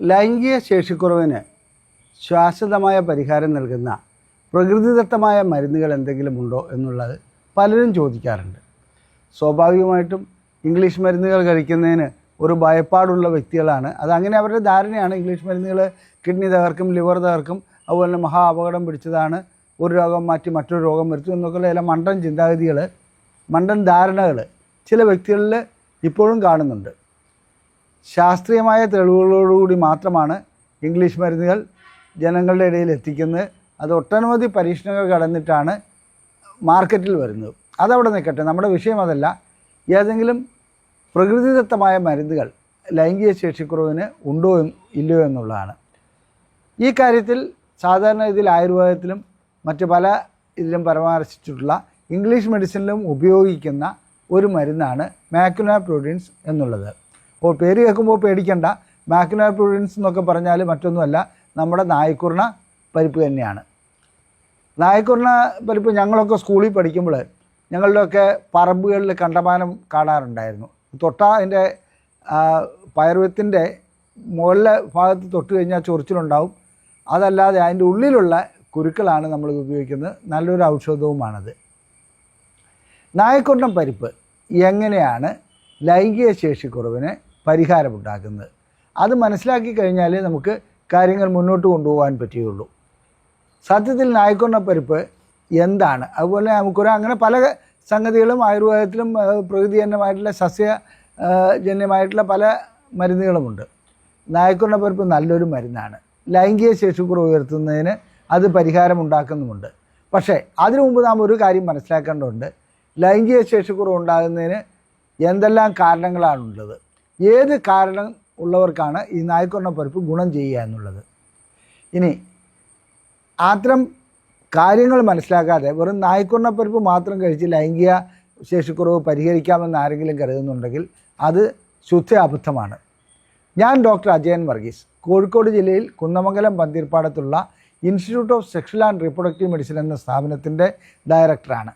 ലൈംഗിക ശേഷിക്കുറവിന് ശാശ്വതമായ പരിഹാരം നൽകുന്ന പ്രകൃതിദത്തമായ മരുന്നുകൾ എന്തെങ്കിലും ഉണ്ടോ എന്നുള്ളത് പലരും ചോദിക്കാറുണ്ട്. സ്വാഭാവികമായിട്ടും ഇംഗ്ലീഷ് മരുന്നുകൾ കഴിക്കുന്നതിന് ഒരു ഭയപ്പാടുള്ള വ്യക്തികളാണ്. അതങ്ങനെ അവരുടെ ധാരണയാണ്. ഇംഗ്ലീഷ് മരുന്നുകൾ കിഡ്നി തകർക്കും ലിവർ തകർക്കും അതുപോലെ തന്നെ മഹാ അപകടം പിടിച്ചതാണ് ഒരു രോഗം മാറ്റി മറ്റൊരു രോഗം വരുത്തും എന്നൊക്കെയുള്ള ചില മണ്ടൻ ചിന്താഗതികൾ മണ്ടൻ ധാരണകൾ ചില വ്യക്തികളിൽ ഇപ്പോഴും കാണുന്നുണ്ട്. ശാസ്ത്രീയമായ തെളിവുകളോടുകൂടി മാത്രമാണ് ഇംഗ്ലീഷ് മരുന്നുകൾ ജനങ്ങളുടെ ഇടയിൽ എത്തിക്കുന്നത്. അത് ഒട്ടനവധി പരീക്ഷണങ്ങൾ കടന്നിട്ടാണ് മാർക്കറ്റിൽ വരുന്നത്. അതവിടെ നിൽക്കട്ടെ. നമ്മുടെ വിഷയം അതല്ല. ഏതെങ്കിലും പ്രകൃതിദത്തമായ മരുന്നുകൾ ലൈംഗിക ശേഷിക്കുറവിന് ഉണ്ടോ ഇല്ലയോ എന്നുള്ളതാണ്. ഈ കാര്യത്തിൽ സാധാരണ ഇതിൽ ആയുർവേദത്തിലും മറ്റ് പല ഇതിലും പരാമർശിച്ചിട്ടുള്ള ഇംഗ്ലീഷ് മെഡിസിനിലും ഉപയോഗിക്കുന്ന ഒരു മരുന്നാണ് മാക്കുന പ്രോട്ടീൻസ് എന്നുള്ളത്. അപ്പോൾ പേര് കേൾക്കുമ്പോൾ പേടിക്കണ്ട. മാക്കുന പ്രോട്ടീൻസ് എന്നൊക്കെ പറഞ്ഞാൽ മറ്റൊന്നുമല്ല നമ്മുടെ നായ്ക്കുറിണ പരിപ്പ് തന്നെയാണ്. നായ്ക്കുറിണ പരിപ്പ് ഞങ്ങളൊക്കെ സ്കൂളിൽ പഠിക്കുമ്പോൾ ഞങ്ങളുടെയൊക്കെ പറമ്പുകളിൽ കണ്ടമാനം കാണാറുണ്ടായിരുന്നു. തൊട്ടാ അതിന്റെ പയർവത്തിന്റെ മുകളിലെ ഭാഗത്ത് തൊട്ട് കഴിഞ്ഞാൽ ചൊറിച്ചിലുണ്ടാവും. അതല്ലാതെ അതിന്റെ ഉള്ളിലുള്ള കുരുക്കളാണ് നമ്മൾ ഉപയോഗിക്കുന്നത്. നല്ലൊരു ഔഷധവുമാണത്. നായക്കൊണ്ടം പരിപ്പ് എങ്ങനെയാണ് ലൈംഗിക ശേഷിക്കുറവിന് പരിഹാരമുണ്ടാക്കുന്നത്. അത് മനസ്സിലാക്കി കഴിഞ്ഞാലേ നമുക്ക് കാര്യങ്ങൾ മുന്നോട്ട് കൊണ്ടുപോകാൻ പറ്റുകയുള്ളൂ. സത്യത്തിൽ നായ്ക്കൊണ്ണപ്പരിപ്പ് പരിപ്പ് എന്താണ്? അതുപോലെ നമുക്കൊരു അങ്ങനെ പല സംഗതികളും ആയുർവേദത്തിലും പ്രകൃതിജന്യമായിട്ടുള്ള സസ്യജന്യമായിട്ടുള്ള പല മരുന്നുകളുമുണ്ട്. നായ്ക്കൊണ്ണപ്പരിപ്പ് പരിപ്പ് നല്ലൊരു മരുന്നാണ്. ലൈംഗിക ശേഷിക്കുറവ് ഉയർത്തുന്നതിന് അത് പരിഹാരമുണ്ടാക്കുന്നുമുണ്ട്. പക്ഷേ അതിനു മുമ്പ് നാം ഒരു കാര്യം മനസ്സിലാക്കേണ്ടതുണ്ട്. ലൈംഗിക ശേഷിക്കുറവ് ഉണ്ടാകുന്നതിന് എന്തെല്ലാം കാരണങ്ങളാണുള്ളത്? ഏത് കാരണം ഉള്ളവർക്കാണ് ഈ നായ്ക്കൊരണ പരിപ്പ് ഗുണം ചെയ്യുക എന്നുള്ളത്? ഇനി അത്തരം കാര്യങ്ങൾ മനസ്സിലാക്കാതെ വെറും നായ്ക്കൊരണ പരിപ്പ് മാത്രം കഴിച്ച് ലൈംഗിക ശേഷിക്കുറവ് പരിഹരിക്കാമെന്ന് ആരെങ്കിലും കരുതുന്നുണ്ടെങ്കിൽ അത് ശുദ്ധ അബദ്ധമാണ് ഞാൻ ഡോക്ടർ അജയൻ വർഗീസ്. കോഴിക്കോട് ജില്ലയിൽ Kunnamangalam പന്തീർപ്പാടത്തുള്ള institute of sexual and reproductive medicine എന്ന സ്ഥാപനത്തിന്റെ ഡയറക്ടറാണ്.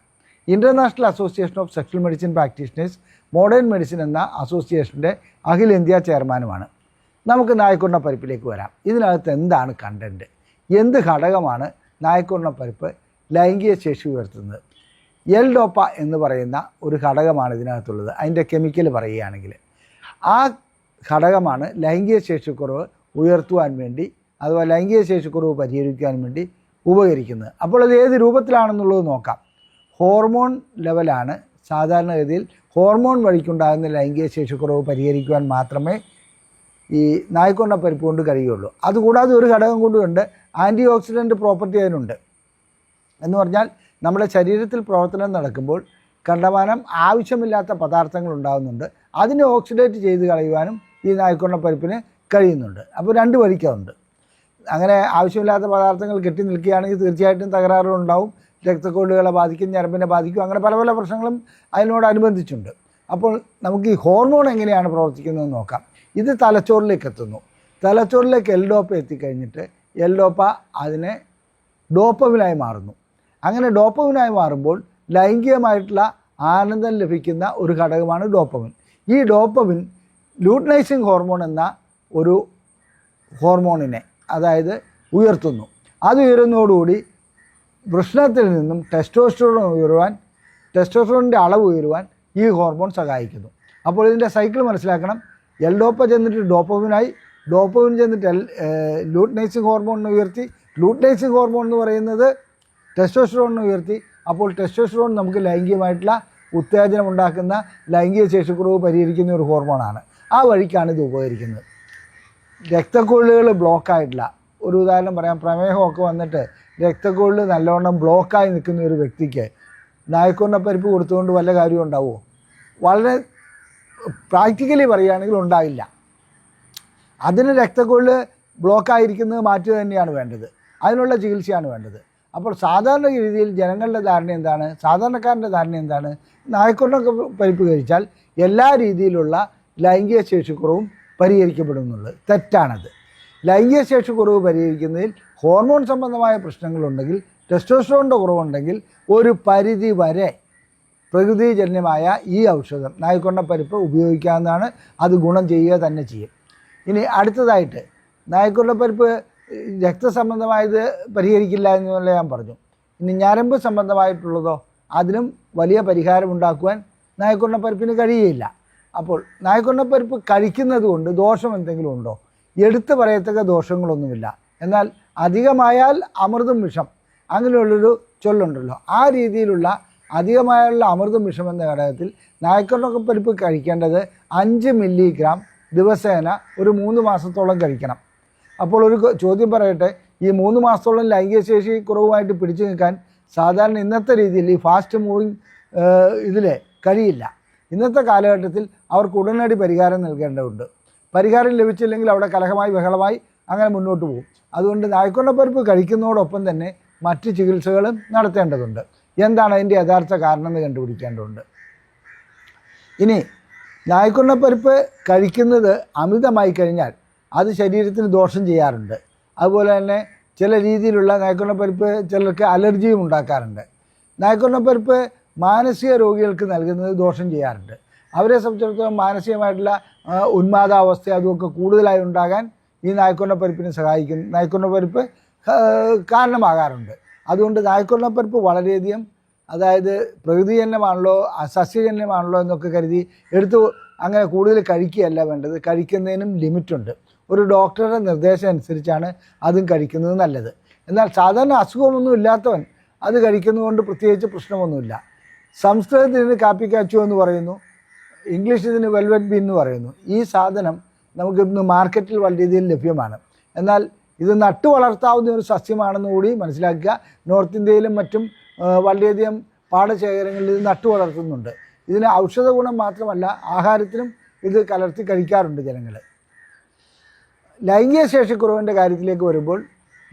International association of sexual medicine practitioners modern medicine എന്ന അസോസിയേഷന്റെ അഖിലേന്ത്യാ ചെയർമാനുമാണ്. നമുക്ക് നായക്കൊണ്ട പരിപ്പിലേക്ക് വരാം. ഇതിനകത്ത് എന്താണ് കണ്ടന്റ് എന്ത് ഘടകമാണ് നായക്കൊണ്ട പരിപ്പ് ലൈംഗിക ശേഷി ഉയർത്തുന്നത്? എൽ ഡോപ്പ എന്ന് പറയുന്ന ഒരു ഘടകമാണ് ഇതിനകത്തുള്ളത്. അതിന്റെ കെമിക്കൽ പറയുകയാണെങ്കിൽ ആ ഘടകമാണ് ലൈംഗിക ശേഷിക്കുറവ് ഉയർത്തുവാൻ വേണ്ടി അഥവാ ലൈംഗിക ശേഷിക്കുറവ് പരിഹരിക്കാൻ വേണ്ടി ഉപകരിക്കുന്നത്. അപ്പോൾ അത് ഏത് രൂപത്തിലാണെന്നുള്ളത് നോക്കാം. ഹോർമോൺ ലെവലാണ് സാധാരണഗതിയിൽ ഹോർമോൺ വഴിക്കുണ്ടാകുന്ന ലൈംഗിക ശേഷിക്കുറവ് പരിഹരിക്കുവാൻ മാത്രമേ ഈ നായ്ക്കൊണ്ട പരിപ്പ് കൊണ്ട് കഴിയുള്ളൂ. അതുകൂടാതെ ഒരു ഘടകം കൊണ്ടുണ്ട് ആന്റി ഓക്സിഡന്റ് പ്രോപ്പർട്ടി അതിനുണ്ട്. എന്ന് പറഞ്ഞാൽ നമ്മുടെ ശരീരത്തിൽ പ്രവർത്തനം നടക്കുമ്പോൾ കണ്ടമാനം ആവശ്യമില്ലാത്ത പദാർത്ഥങ്ങൾ ഉണ്ടാകുന്നുണ്ട് അതിനെ ഓക്സിഡേറ്റ് ചെയ്ത് കളയുവാനും ഈ നായ്ക്കൊണ്ട പരിപ്പിന് കഴിയുന്നുണ്ട്. അപ്പോൾ രണ്ട് വഴിക്കുണ്ട് അങ്ങനെ ആവശ്യമില്ലാത്ത പദാർത്ഥങ്ങൾ കെട്ടി നിൽക്കുകയാണെങ്കിൽ തീർച്ചയായിട്ടും തകരാറുകളുണ്ടാവും രക്തക്കൊള്ളുകളെ ബാധിക്കും ഞരമ്പിനെ ബാധിക്കും അങ്ങനെ പല പല പ്രശ്നങ്ങളും അതിനോടനുബന്ധിച്ചുണ്ട് അപ്പോൾ നമുക്ക് ഈ ഹോർമോൺ എങ്ങനെയാണ് പ്രവർത്തിക്കുന്നതെന്ന് നോക്കാം. ഇത് തലച്ചോറിലേക്ക് എത്തുന്നു. തലച്ചോറിലേക്ക് എൽഡോപ്പ എത്തിക്കഴിഞ്ഞിട്ട് എൽഡോപ്പ അതിനെ ഡോപ്പമിനായി മാറുന്നു. അങ്ങനെ ഡോപ്പമിനായി മാറുമ്പോൾ ലൈംഗികമായിട്ടുള്ള ആനന്ദം ലഭിക്കുന്ന ഒരു ഘടകമാണ് ഡോപ്പമിൻ. ഈ ഡോപ്പമിൻ ലൂട്ടനൈസിങ് ഹോർമോൺ എന്ന ഒരു ഹോർമോണിനെ അതായത് ഉയർത്തുന്നു. അത് ഉയരുന്നതോടുകൂടി വൃഷ്ണത്തിൽ നിന്നും ടെസ്റ്റോസ്റ്ററോൺ ഉയരുവാൻ ടെസ്റ്റോസ്റ്ററോണിന്റെ അളവ് ഉയരുവാൻ ഈ ഹോർമോൺ സഹായിക്കുന്നു. അപ്പോൾ ഇതിന്റെ സൈക്കിൾ മനസ്സിലാക്കണം. എൽ ഡോപ്പ ചെന്നിട്ട് ഡോപ്പമിനായി ഡോപ്പമിൻ ചെന്നിട്ട് എൽ ലൂട്ട്നൈസിങ് ഹോർമോണിനെ ഉയർത്തി. ലൂട്ട്നൈസിങ് ഹോർമോൺ എന്ന് പറയുന്നത് ടെസ്റ്റോസ്റ്ററോണിനെ ഉയർത്തി. അപ്പോൾ ടെസ്റ്റോസ്റ്ററോൺ നമുക്ക് ലൈംഗികമായിട്ടുള്ള ഉത്തേജനം ഉണ്ടാക്കുന്ന ലൈംഗിക ശേഷിക്കുറവ് പരിഹരിക്കുന്ന ഒരു ഹോർമോണാണ് ആ വഴിക്കാണ് ഇത് ഉപകരിക്കുന്നത്. രക്തക്കൊള്ളുകൾ ബ്ലോക്കായിട്ടില്ല ഒരു ഉദാഹരണം പറയാം. പ്രമേഹമൊക്കെ വന്നിട്ട് രക്തക്കൊള്ളിൽ നല്ലവണ്ണം ബ്ലോക്കായി നിൽക്കുന്ന ഒരു വ്യക്തിക്ക് നായക്കൊണ്ട പരിപ്പ് കൊടുത്തുകൊണ്ട് വല്ല കാര്യവും ഉണ്ടാവുമോ? വളരെ പ്രാക്ടിക്കലി പറയുകയാണെങ്കിൽ ഉണ്ടാവില്ല അതിന് രക്തക്കൊള്ളിൽ ബ്ലോക്കായിരിക്കുന്നത് മാറ്റുക തന്നെയാണ് വേണ്ടത്. അതിനുള്ള ചികിത്സയാണ് വേണ്ടത്. അപ്പോൾ സാധാരണ രീതിയിൽ ജനങ്ങളുടെ ധാരണ എന്താണ്? സാധാരണക്കാരന്റെ ധാരണ എന്താണ്? നായക്കൊണ്ടൊക്കെ പരിപ്പ് കഴിച്ചാൽ എല്ലാ രീതിയിലുള്ള ലൈംഗിക ശേഷിക്കുറവും പരിഹരിക്കപ്പെടുന്നുള്ളത് തെറ്റാണത്. ലൈംഗിക കുറവ് പരിഹരിക്കുന്നതിൽ ഹോർമോൺ സംബന്ധമായ പ്രശ്നങ്ങളുണ്ടെങ്കിൽ ടെസ്റ്റോസ്റ്ററോണിന്റെ കുറവുണ്ടെങ്കിൽ ഒരു പരിധി വരെ പ്രകൃതിജന്യമായ ഈ ഔഷധം നായ്ക്കൊണ്ട പരിപ്പ് ഉപയോഗിക്കാവുന്നതാണ്. അത് ഗുണം ചെയ്യുക തന്നെ ചെയ്യും. ഇനി അടുത്തതായിട്ട് നായ്ക്കൊണ്ടപ്പരിപ്പ് രക്തസംബന്ധമായത് പരിഹരിക്കില്ല എന്നുള്ള ഞാൻ പറഞ്ഞു. ഇനി ഞരമ്പ് സംബന്ധമായിട്ടുള്ളതോ അതിനും വലിയ പരിഹാരം ഉണ്ടാക്കുവാൻ നായക്കൊണ്ടപ്പരിപ്പിന് കഴിയുകയില്ല. അപ്പോൾ നായക്കൊണ്ടപ്പരിപ്പ് കഴിക്കുന്നത് കൊണ്ട് ദോഷം എന്തെങ്കിലും ഉണ്ടോ? എടുത്തു പറയത്തക്ക ദോഷങ്ങളൊന്നുമില്ല. എന്നാൽ അധികമായാൽ അമൃതും വിഷം. അങ്ങനെയുള്ളൊരു ചൊല്ലുണ്ടല്ലോ. ആ രീതിയിലുള്ള അധികമായുള്ള അമൃതും വിഷം എന്ന ഘടകത്തിൽ പരിപ്പ് കഴിക്കേണ്ടത് അഞ്ച് മില്ലിഗ്രാം ദിവസേന ഒരു മൂന്ന് മാസത്തോളം കഴിക്കണം. അപ്പോൾ ഒരു ചോദ്യം പറയട്ടെ ഈ മൂന്ന് മാസത്തോളം ലൈംഗികശേഷി കുറവുമായിട്ട് പിടിച്ചു നിൽക്കാൻ സാധാരണ ഇന്നത്തെ രീതിയിൽ ഈ ഫാസ്റ്റ് മൂവിങ് ഇതിൽ കഴിയില്ല. ഇന്നത്തെ കാലഘട്ടത്തിൽ അവർക്ക് ഉടനടി പരിഹാരം നൽകേണ്ടതുണ്ട്. പരിഹാരം ലഭിച്ചില്ലെങ്കിൽ അവിടെ കലഹമായി ബഹളമായി അങ്ങനെ മുന്നോട്ട് പോകും. അതുകൊണ്ട് നായ്ക്കൊണ്ടപ്പരിപ്പ് കഴിക്കുന്നതോടൊപ്പം തന്നെ മറ്റ് ചികിത്സകളും നടത്തേണ്ടതുണ്ട്. എന്താണ് അതിന്റെ യഥാർത്ഥ കാരണം എന്ന് കണ്ടുപിടിക്കേണ്ടതുണ്ട്. ഇനി നായ്ക്കൊണ്ടപ്പരിപ്പ് കഴിക്കുന്നത് അമിതമായി കഴിഞ്ഞാൽ അത് ശരീരത്തിന് ദോഷം ചെയ്യാറുണ്ട്. അതുപോലെ തന്നെ ചില രീതിയിലുള്ള നായ്ക്കൊണ്ടപ്പരിപ്പ് ചിലർക്ക് അലർജിയും ഉണ്ടാക്കാറുണ്ട്. നായ്ക്കൊണ്ടപ്പരിപ്പ് മാനസിക രോഗികൾക്ക് നൽകുന്നത് ദോഷം ചെയ്യാറുണ്ട്. അവരെ സംബന്ധിച്ചിടത്തോളം മാനസികമായിട്ടുള്ള ഉന്മാദാവസ്ഥ അതുമൊക്കെ കൂടുതലായി ഉണ്ടാകാൻ ഈ നായ്ക്കൊണ്ടപ്പരിപ്പിനെ സഹായിക്കും. നായ്ക്കൊണ്ണപ്പരിപ്പ് കാരണമാകാറുണ്ട്. അതുകൊണ്ട് നായ്ക്കൊണ്ണപ്പരിപ്പ് വളരെയധികം അതായത് പ്രകൃതിജന്യമാണല്ലോ സസ്യജന്യമാണല്ലോ എന്നൊക്കെ കരുതി എടുത്ത് അങ്ങനെ കൂടുതൽ കഴിക്കുകയല്ല വേണ്ടത്. കഴിക്കുന്നതിനും ലിമിറ്റുണ്ട്. ഒരു ഡോക്ടറുടെ നിർദ്ദേശം അനുസരിച്ചാണ് അതും കഴിക്കുന്നത് നല്ലത്. എന്നാൽ സാധാരണ അസുഖമൊന്നും ഇല്ലാത്തവൻ അത് കഴിക്കുന്നതുകൊണ്ട് പ്രത്യേകിച്ച് പ്രശ്നമൊന്നുമില്ല. സംസ്കൃതത്തിൽ നിന്ന് കാപ്പിക്കാച്ചു എന്ന് പറയുന്നു. ഇംഗ്ലീഷ് ഇതിന് വെൽവെറ്റ് ബീൻ എന്ന് പറയുന്നു. ഈ സാധനം നമുക്ക് ഇന്ന് മാർക്കറ്റിൽ രീതിയിൽ ലഭ്യമാണ്. എന്നാൽ ഇത് നട്ടു വളർത്താവുന്ന ഒരു സസ്യമാണെന്ന് കൂടി മനസ്സിലാക്കുക. നോർത്ത് ഇന്ത്യയിലും മറ്റും വളരെയധികം പാടശേഖരങ്ങളിൽ ഇത് നട്ടു വളർത്തുന്നുണ്ട്. ഇതിന് ഔഷധ ഗുണം മാത്രമല്ല ആഹാരത്തിനും ഇത് കലർത്തി കഴിക്കാറുണ്ട് ജനങ്ങൾ. ലൈംഗിക ശേഷിക്കുറവിന്റെ കാര്യത്തിലേക്ക് വരുമ്പോൾ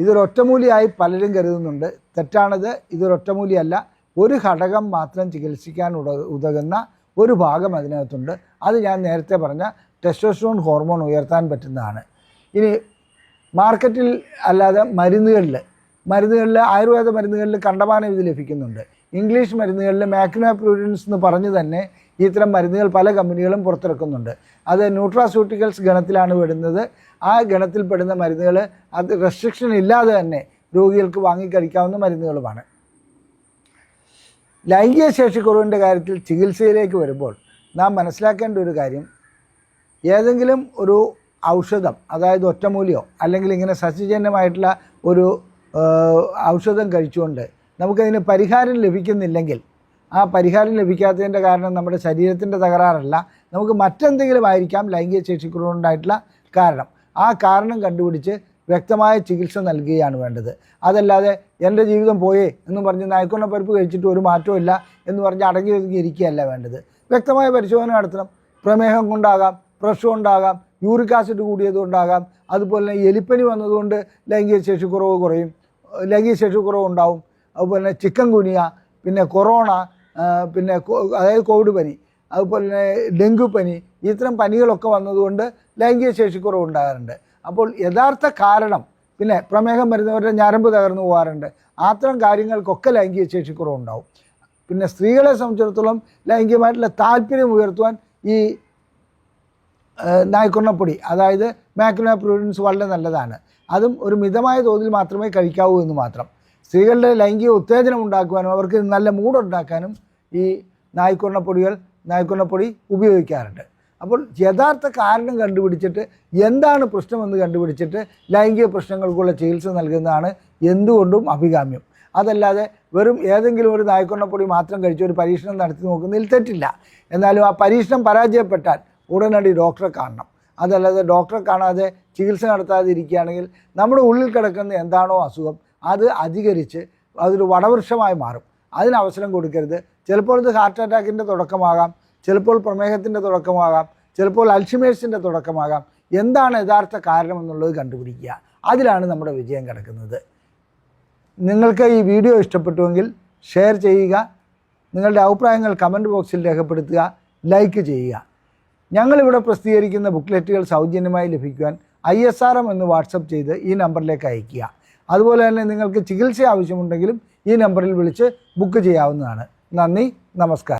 ഇതൊരൊറ്റമൂലിയായി പലരും കരുതുന്നുണ്ട്. തെറ്റാണത് ഇതൊരൊറ്റമൂലിയല്ല ഒരു ഘടകം മാത്രം ചികിത്സിക്കാൻ ഉതകുന്ന ഒരു ഭാഗം അതിനകത്തുണ്ട്. അത് ഞാൻ നേരത്തെ പറഞ്ഞ ടെസ്റ്റോസ്റ്ററോൺ ഹോർമോൺ ഉയർത്താൻ പറ്റുന്നതാണ്. ഇനി മാർക്കറ്റിൽ അല്ലാതെ മരുന്നുകളിൽ മരുന്നുകളിൽ ആയുർവേദ മരുന്നുകളിൽ കണ്ടമാനം ഇത് ലഭിക്കുന്നുണ്ട്. ഇംഗ്ലീഷ് മരുന്നുകളിൽ മാക്നോപ്രൂഡൻസ് എന്ന് പറഞ്ഞ് തന്നെ ഇത്തരം മരുന്നുകൾ പല കമ്പനികളും പുറത്തിറക്കുന്നുണ്ട്. അത് ന്യൂട്രാസ്യൂട്ടിക്കൽസ് ഗണത്തിലാണ് പെടുന്നത്. ആ ഗണത്തിൽപ്പെടുന്ന മരുന്നുകൾ അത് റെസ്ട്രിക്ഷൻ ഇല്ലാതെ തന്നെ രോഗികൾക്ക് വാങ്ങിക്കഴിക്കാവുന്ന മരുന്നുകളുമാണ്. ലൈംഗിക ശേഷിക്കുറവിന്റെ കാര്യത്തിൽ ചികിത്സയിലേക്ക് വരുമ്പോൾ നാം മനസ്സിലാക്കേണ്ട ഒരു കാര്യം ഏതെങ്കിലും ഒരു ഔഷധം അതായത് ഒറ്റമൂലിയോ അല്ലെങ്കിൽ ഇങ്ങനെ സസ്യജന്യമായിട്ടുള്ള ഒരു ഔഷധം കഴിച്ചുകൊണ്ട് നമുക്കതിന് പരിഹാരം ലഭിക്കുന്നില്ലെങ്കിൽ ആ പരിഹാരം ലഭിക്കാത്തതിന്റെ കാരണം നമ്മുടെ ശരീരത്തിന്റെ തകരാറല്ല. നമുക്ക് മറ്റെന്തെങ്കിലും ആയിരിക്കാം ലൈംഗിക ശേഷിക്കുറവുണ്ടായിട്ടുള്ള കാരണം. ആ കാരണം കണ്ടുപിടിച്ച് വ്യക്തമായ ചികിത്സ നൽകുകയാണ് വേണ്ടത്. അതല്ലാതെ എന്റെ ജീവിതം പോയേ എന്ന് പറഞ്ഞ് നായ്ക്കൊണ്ട പരിപ്പ് കഴിച്ചിട്ട് ഒരു മാറ്റവും ഇല്ല എന്ന് പറഞ്ഞ് അടങ്ങി ഒതുങ്ങി ഇരിക്കുകയല്ല വേണ്ടത്. വ്യക്തമായ പരിശോധന നടത്തണം. പ്രമേഹം കൊണ്ടാകാം പ്രഷർ ഉണ്ടാകാം യൂറിക് ആസിഡ് കൂടിയത് കൊണ്ടാകാം അതുപോലെ തന്നെ എലിപ്പനി വന്നതുകൊണ്ട് ലൈംഗിക ശേഷി കുറവ് കുറയും ലൈംഗിക ശേഷി കുറവ് ഉണ്ടാവും. അതുപോലെ തന്നെ ചിക്കൻ കുനിയ പിന്നെ കൊറോണ പിന്നെ അതായത് കോവിഡ് പനി അതുപോലെ തന്നെ ഡെങ്കു പനി ഇത്തരം പനികളൊക്കെ വന്നതുകൊണ്ട് ലൈംഗിക ശേഷിക്കുറവ് ഉണ്ടാകാറുണ്ട്. അപ്പോൾ യഥാർത്ഥ കാരണം പിന്നെ പ്രമേഹം വരുന്നവരുടെ ഞരമ്പ് തകർന്നു പോകാറുണ്ട്. അത്തരം കാര്യങ്ങൾക്കൊക്കെ ലൈംഗിക ശേഷിക്കുറവുണ്ടാവും പിന്നെ സ്ത്രീകളെ സംബന്ധിച്ചിടത്തോളം ലൈംഗികമായിട്ടുള്ള താല്പര്യം ഉയർത്തുവാൻ ഈ നായ്ക്കൊണ്ണപ്പൊടി അതായത് മാക്രോപ്രൂഡൻസ് വളരെ നല്ലതാണ്. അതും ഒരു മിതമായ തോതിൽ മാത്രമേ കഴിക്കാവൂ എന്ന് മാത്രം. സ്ത്രീകളുടെ ലൈംഗിക ഉത്തേജനം ഉണ്ടാക്കുവാനും അവർക്ക് നല്ല മൂടുണ്ടാക്കാനും ഈ നായ്ക്കൊണ്ണപ്പൊടികൾ നായ്ക്കൊണ്ണപ്പൊടി ഉപയോഗിക്കാറുണ്ട്. അപ്പോൾ യഥാർത്ഥ കാരണം കണ്ടുപിടിച്ചിട്ട് എന്താണ് പ്രശ്നമെന്ന് കണ്ടുപിടിച്ചിട്ട് ലൈംഗിക പ്രശ്നങ്ങൾക്കുള്ള ചികിത്സ നൽകുന്നതാണ് എന്തുകൊണ്ടും അഭികാമ്യം. അതല്ലാതെ വെറും ഏതെങ്കിലും ഒരു നായ്ക്കൊണ്ണപ്പൊടി മാത്രം കഴിച്ച് ഒരു പരീക്ഷണം നടത്തി നോക്കുന്നതിൽ തെറ്റില്ല. എന്നാലും ആ പരീക്ഷണം പരാജയപ്പെട്ടാൽ ഉടനടി ഡോക്ടറെ കാണണം. അതല്ലാതെ ഡോക്ടറെ കാണാതെ ചികിത്സ നടത്താതെ ഇരിക്കുകയാണെങ്കിൽ നമ്മുടെ ഉള്ളിൽ കിടക്കുന്ന എന്താണോ അസുഖം അത് അധികരിച്ച് അതൊരു വടവൃക്ഷമായി മാറും. അതിന് അവസരം കൊടുക്കരുത്. ചിലപ്പോൾ ഇത് ഹാർട്ട് അറ്റാക്കിന്റെ തുടക്കമാകാം. ചിലപ്പോൾ പ്രമേഹത്തിന്റെ തുടക്കമാകാം ചിലപ്പോൾ അൽഷിമേഴ്സിന്റെ തുടക്കമാകാം. എന്താണ് യഥാർത്ഥ കാരണം എന്നുള്ളത് കണ്ടുപിടിക്കുക. അതിലാണ് നമ്മുടെ വിജയം കിടക്കുന്നത്. നിങ്ങൾക്ക് ഈ വീഡിയോ ഇഷ്ടപ്പെട്ടുവെങ്കിൽ ഷെയർ ചെയ്യുക നിങ്ങളുടെ അഭിപ്രായങ്ങൾ കമന്റ് ബോക്സിൽ രേഖപ്പെടുത്തുക ലൈക്ക് ചെയ്യുക. ഞങ്ങളിവിടെ പ്രസിദ്ധീകരിക്കുന്ന ബുക്ക്ലെറ്റുകൾ സൗജന്യമായി ലഭിക്കുവാൻ ഐ എസ് ആർ എം എന്ന് വാട്സപ്പ് ചെയ്ത് ഈ നമ്പറിലേക്ക് അയയ്ക്കുക. അതുപോലെ തന്നെ നിങ്ങൾക്ക് ചികിത്സ ആവശ്യമുണ്ടെങ്കിലും ഈ നമ്പറിൽ വിളിച്ച് ബുക്ക് ചെയ്യാവുന്നതാണ്. നന്ദി നമസ്കാരം.